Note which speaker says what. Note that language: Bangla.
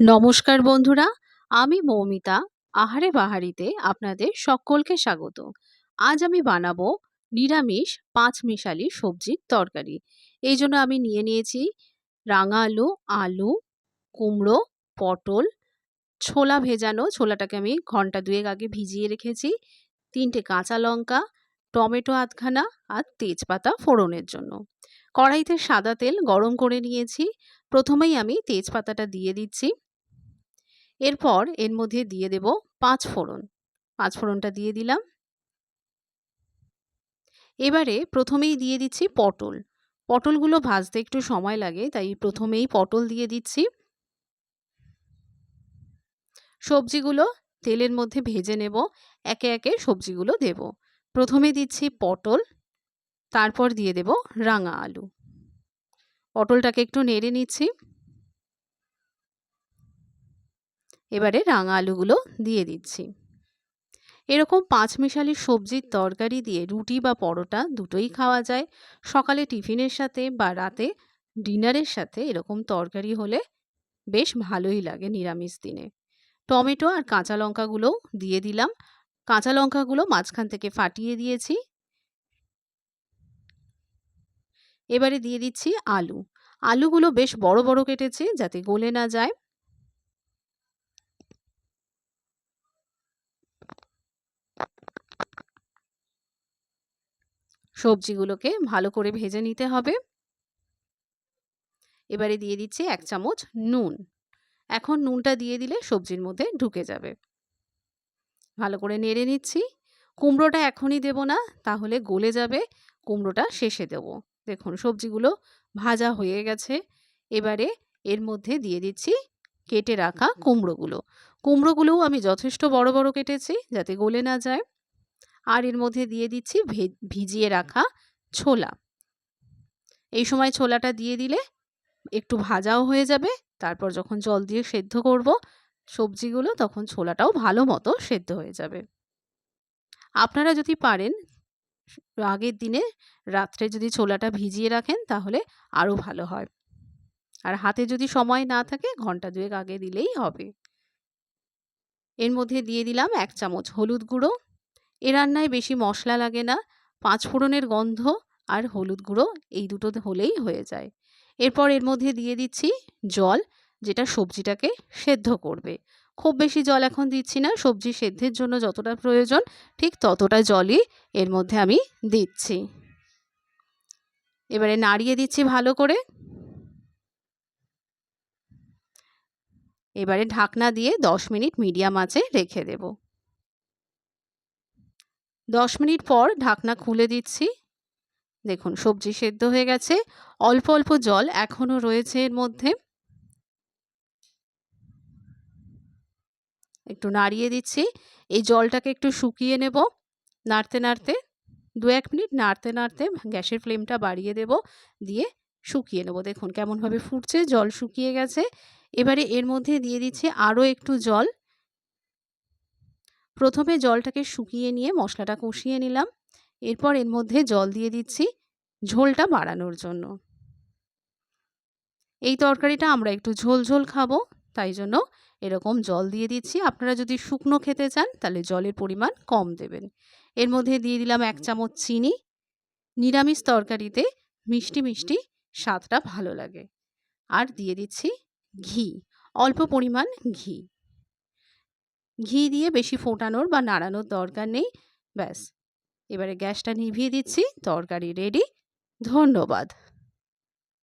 Speaker 1: নমস্কার বন্ধুরা, আমি মৌমিতা, আহারে বাহারিতে আপনাদের সকলকে স্বাগত। আজ আমি বানাবো নিরামিষ পাঁচ মিশালি সবজির তরকারি। এই জন্য আমি নিয়ে নিয়েছি রাঙা আলু আলু, কুমড়ো, পটল, ছোলা ভেজানো, ছোলাটাকে আমি ঘণ্টা দুয়েক আগে ভিজিয়ে রেখেছি, তিনটে কাঁচা লঙ্কা, টমেটো আধখানা আর তেজপাতা ফোড়নের জন্য। কড়াইতে সাদা তেল গরম করে নিয়েছি। প্রথমেই আমি তেজপাতাটা দিয়ে দিচ্ছি। এরপর এর মধ্যে দিয়ে দেব পাঁচ ফোড়ন। পাঁচ ফোড়নটা দিয়ে দিলাম। এবারে প্রথমেই দিয়ে দিচ্ছি পটল। পটলগুলো ভাজতে একটু সময় লাগে, তাই প্রথমেই পটল দিয়ে দিচ্ছি। সবজিগুলো তেলের মধ্যে ভেজে নেব, একে একে সবজিগুলো দেব। প্রথমে দিচ্ছি পটল, তারপর দিয়ে দেব রাঙা আলু। পটলটাকে একটু নেড়ে নিচ্ছি। এবারে রাঙা আলুগুলো দিয়ে দিচ্ছি। এরকম পাঁচ মিশালি সবজির তরকারি দিয়ে রুটি বা পরোটা দুটোই খাওয়া যায়। সকালে টিফিনের সাথে বা রাতে ডিনারের সাথে এরকম তরকারি হলে বেশ ভালোই লাগে নিরামিষ দিনে। টমেটো আর কাঁচা লঙ্কাগুলোও দিয়ে দিলাম। কাঁচা লঙ্কাগুলো মাঝখান থেকে ফাটিয়ে দিয়েছি। এবারে দিয়ে দিচ্ছি আলু। আলুগুলো বেশ বড় বড় কেটেছি যাতে গলে না যায়। সবজিগুলোকে ভালো করে ভেজে নিতে হবে। এবারে দিয়ে দিচ্ছি এক চামচ নুন। এখন নুনটা দিয়ে দিলে সবজির মধ্যে ঢুকে যাবে। ভালো করে নেড়ে নিচ্ছি। কুমড়োটা এখনই দেব না, তাহলে গলে যাবে। কুমড়োটা শেষে দেব। দেখুন, সবজিগুলো ভাজা হয়ে গেছে। এবারে এর মধ্যে দিয়ে দিচ্ছি কেটে রাখা কুমড়োগুলো। কুমড়োগুলোও আমি যথেষ্ট বড় বড় কেটেছি যাতে গলে না যায়। আর এর মধ্যে দিয়ে দিচ্ছি ভিজিয়ে রাখা ছোলা। এই সময় ছোলাটা দিয়ে দিলে একটু ভাজাও হয়ে যাবে। তারপর যখন জল দিয়ে সেদ্ধ করব সবজিগুলো তখন ছোলাটাও ভালো মতো সেদ্ধ হয়ে যাবে। আপনারা যদি পারেন আগের দিনে রাত্রে যদি ছোলাটা ভিজিয়ে রাখেন তাহলে আরও ভালো হয়। আর হাতে যদি সময় না থাকে ঘণ্টা দুয়েক আগে দিলেই হবে। এর মধ্যে দিয়ে দিলাম এক চামচ হলুদ গুঁড়ো। এ রান্নায় বেশি মশলা লাগে না, পাঁচ ফোড়নের গন্ধ আর হলুদ গুঁড়ো এই দুটো হলেই হয়ে যায়। এরপর এর মধ্যে দিয়ে দিচ্ছি জল, যেটা সবজিটাকে সেদ্ধ করবে। খুব বেশি জল এখন দিচ্ছি না, সবজি সেদ্ধের জন্য যতটা প্রয়োজন ঠিক ততটা জলই এর মধ্যে আমি দিচ্ছি। এবারে নাড়িয়ে দিচ্ছি ভালো করে। এবারে ঢাকনা দিয়ে দশ মিনিট মিডিয়াম আঁচে রেখে দেব। দশ মিনিট পর ঢাকনা খুলে দিচ্ছি। দেখুন, সবজি সেদ্ধ হয়ে গেছে। অল্প অল্প জল এখনও রয়েছে এর মধ্যে। একটু নাড়িয়ে দিচ্ছি। এই জলটাকে একটু শুকিয়ে নেব। নাড়তে নাড়তে, দু এক মিনিট নাড়তে নাড়তে গ্যাসের ফ্লেমটা বাড়িয়ে দেব। দিয়ে শুকিয়ে নেব। দেখুন কেমনভাবে ফুটছে, জল শুকিয়ে গেছে। এবারে এর মধ্যে দিয়ে দিচ্ছি আরও একটু জল। প্রথমে জলটাকে শুকিয়ে নিয়ে মশলাটা কষিয়ে নিলাম। এরপর এর মধ্যে জল দিয়ে দিচ্ছি ঝোলটা বাড়ানোর জন্য। এই তরকারিটা আমরা একটু ঝোল ঝোল খাব, তাই জন্য এরকম জল দিয়ে দিচ্ছি। আপনারা যদি শুকনো খেতে চান, তাহলে জলের পরিমাণ কম দেবেন। এর মধ্যে দিয়ে দিলাম এক চামচ চিনি। নিরামিষ তরকারিতে মিষ্টি মিষ্টি স্বাদটা ভালো লাগে। আর দিয়ে দিচ্ছি ঘি, অল্প পরিমাণ ঘি। ঘি দিয়ে বেশি ফোটানোর বা নাড়ানোর দরকার নেই। ব্যাস। এবারে গ্যাসটা নিভিয়ে দিচ্ছি, তরকারি রেডি ধন্যবাদ।